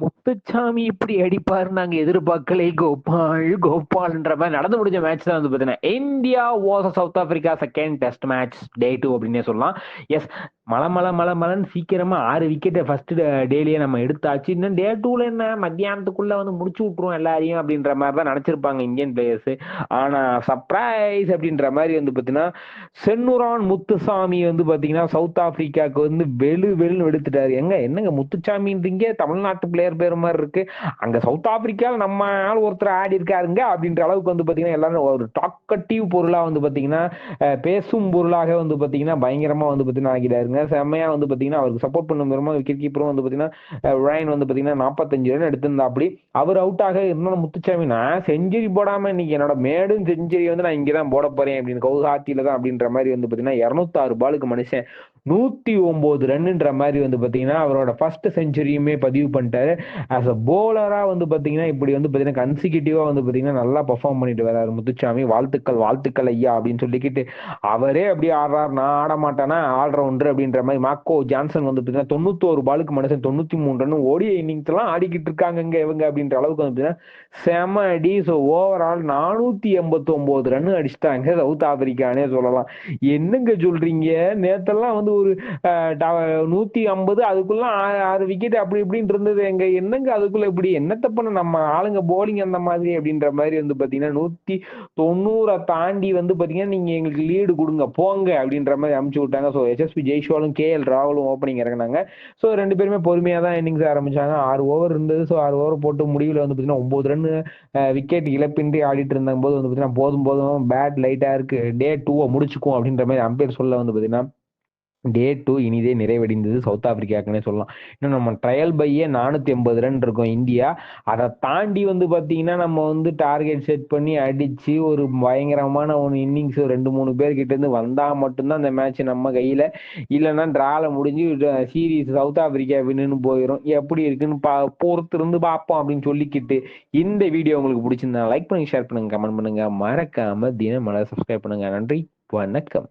முத்துச்சாமி இப்படி அடிப்பாரு நாங்க எதிர்பார்க்கலை. கோபால் கோபால்ன்ற மாதிரி நடந்து முடிஞ்ச மேட்ச் தான் வந்து பார்த்தீங்கன்னா இந்தியா வாச South Africa second test match day two அப்படின்னே சொல்லலாம். எஸ் மலை மலை மலை மலைன்னு சீக்கிரமா ஆறு விக்கெட்டை ஃபர்ஸ்ட் டேலியே நம்ம எடுத்தாச்சு. இன்னும் டே டூல என்ன? மத்தியானத்துக்குள்ள வந்து முடிச்சு விட்டுருவோம் எல்லாரையும் அப்படின்ற மாதிரி தான் நினைச்சிருப்பாங்க இந்தியன் பிளேயர்ஸ் ஆனா சர்ப்ரைஸ் அப்படின்ற மாதிரி வந்து பாத்தீங்கன்னா சென்னுரான் முத்துசாமி வந்து பார்த்தீங்கன்னா சவுத் ஆப்பிரிக்காவுக்கு வந்து வெளு வெளுன்னு எடுத்துட்டாரு எங்க? என்னங்க முத்துசாமின்றீங்க? தமிழ்நாட்டு பிளேயர் பேர் மாதிரி இருக்கு. அங்க சவுத் ஆப்பிரிக்காவில் நம்ம ஆள் ஒருத்தர் ஆடி இருக்காருங்க அப்படின்ற அளவுக்கு வந்து பாத்தீங்கன்னா எல்லாரும் ஒரு டாக்கட்டிவ் பொருளா வந்து பாத்தீங்கன்னா பேசும் பொருளாக வந்து பாத்தீங்கன்னா பயங்கரமா வந்து பாத்தீங்கன்னா ஆகிடாருங்க செம்மையா வந்து பாத்தீங்கன்னா அவருக்கு சப்போர்ட் பண்ணும் விதமா விக்கெட் கீப்பரும் வந்து பாத்தீங்கன்னா அஹ், ரயன் வந்து பாத்தீங்கன்னா நாற்பத்தஞ்சு ரன் எடுத்திருந்தா அப்படி அவர் அவுட் ஆக இருந்தாலும் முத்துச்சாமி நான் செஞ்சுரி போடாம இன்னைக்கு என்னோட மேடும் செஞ்சுரி வந்து நான் இங்கதான் போட போறேன் அப்படின்னு கவுஹாத்தியில தான் அப்படின்ற மாதிரி வந்து பாத்தீங்கன்னா இருநூத்தாறு பாலுக்கு மனுஷன் நூத்தி ஒன்பது ரன்னுன்ற மாதிரி வந்து பாத்தீங்கன்னா அவரோட ஃபர்ஸ்ட் செஞ்சுரியுமே பதிவு பண்ணிட்டாரு. ஆஸ் அ போலரா வந்து பாத்தீங்கன்னா இப்படி வந்து பாத்தீங்கன்னா கன்சிகூட்டிவா வந்து பாத்தீங்கன்னா நல்லா பெர்ஃபார்ம் பண்ணிட்டு வராரு முத்துச்சாமி. வாழ்த்துக்கள் வாழ்த்துக்கள் ஐயா அப்படின்னு சொல்லிக்கிட்டு அவரே அப்படி ஆடுறாரு. நான் ஆட மாட்டேனா? ஆல்ரவுண்டர் அப்படின்ற மாதிரி மாக்கோ ஜான்சன் வந்து பாத்தீங்கன்னா தொண்ணூத்தோரு பாலுக்கு மனுஷன் தொண்ணூத்தி மூணு ரன் ஓடிய இன்னிங்ஸ் எல்லாம் ஆடிக்கிட்டு இருக்காங்க இங்க இவங்க அப்படின்ற அளவுக்கு வந்து பாத்தீங்கன்னா செம அடி. ஸோ ஓவரால் நானூத்தி எண்பத்தி ஒன்பது ரன் அடிச்சிட்டாங்க சவுத் ஆப்பிரிக்கானே சொல்லலாம். என்னங்க சொல்றீங்க? நேத்தெல்லாம் வந்து ஒரு ட- நூத்தி ஐம்பது அதுக்குள்ள ஆறு விக்கெட் அப்படி இப்படின்னு இருந்தது. எங்க என்னங்க அதுக்குள்ள இப்படி? என்னத்த பண்ண? நம்ம ஆளுங்க போலிங் அந்த மாதிரி அப்படின்ற மாதிரி வந்து பாத்தீங்கன்னா நூத்தி தொண்ணூறை தாண்டி வந்து பாத்தீங்கன்னா நீங்க எங்களுக்கு லீடு கொடுங்க போங்க அப்படின்ற மாதிரி அமுச்சு விட்டாங்க. ஸோ எஸ்எஸ்பி ஜெய்ஷ்வாலும் கே எல் ராகுலும் ஓப்பனிங் இறங்கினாங்க. ஸோ ரெண்டு பேருமே பொறுமையா தான் இன்னிங்ஸ் ஆரம்பிச்சாங்க. ஆறு ஓவர் இருந்தது. ஸோ ஆறு ஓவர் போட்டு முடிவில் வந்து பாத்தீங்கன்னா ஒன்பது ரன் விக்கெட் இழப்பின்றி ஆடிட்டு இருந்த போது வந்து பாத்தீங்கன்னா போதும் போதும் பேட் லைட்டா இருக்கு. டே டூவை முடிச்சுக்கும் அப்படின்ற மாதிரி அம்பையர் சொல்ல வந்து பாத்தீங்கன்னா டே டூ இனிதே நிறைவடைந்தது. சவுத் ஆப்பிரிக்காக்குன்னே சொல்லலாம். இன்னும் நம்ம ட்ரையல் பையே நானூத்தி எண்பது ரன் இருக்கும் இந்தியா. அதை தாண்டி வந்து பாத்தீங்கன்னா நம்ம வந்து டார்கெட் செட் பண்ணி அடிச்சு ஒரு பயங்கரமான ஒரு இன்னிங்ஸ் ரெண்டு மூணு பேர் கிட்ட இருந்து வந்தா மட்டும்தான் அந்த மேட்ச் நம்ம கையில. இல்லைன்னா டிரால முடிஞ்சு சீரீஸ் சவுத் ஆப்பிரிக்கா வின்னு போயிடும் எப்படி இருக்குன்னு பா பொறுத்தருந்து பார்ப்போம் அப்படின்னு சொல்லிக்கிட்டு இந்த வீடியோ உங்களுக்கு பிடிச்சிருந்தா லைக் பண்ணுங்க ஷேர் பண்ணுங்க கமெண்ட் பண்ணுங்க. மறக்காம தினமலை சப்ஸ்கிரைப் பண்ணுங்க. நன்றி வணக்கம்.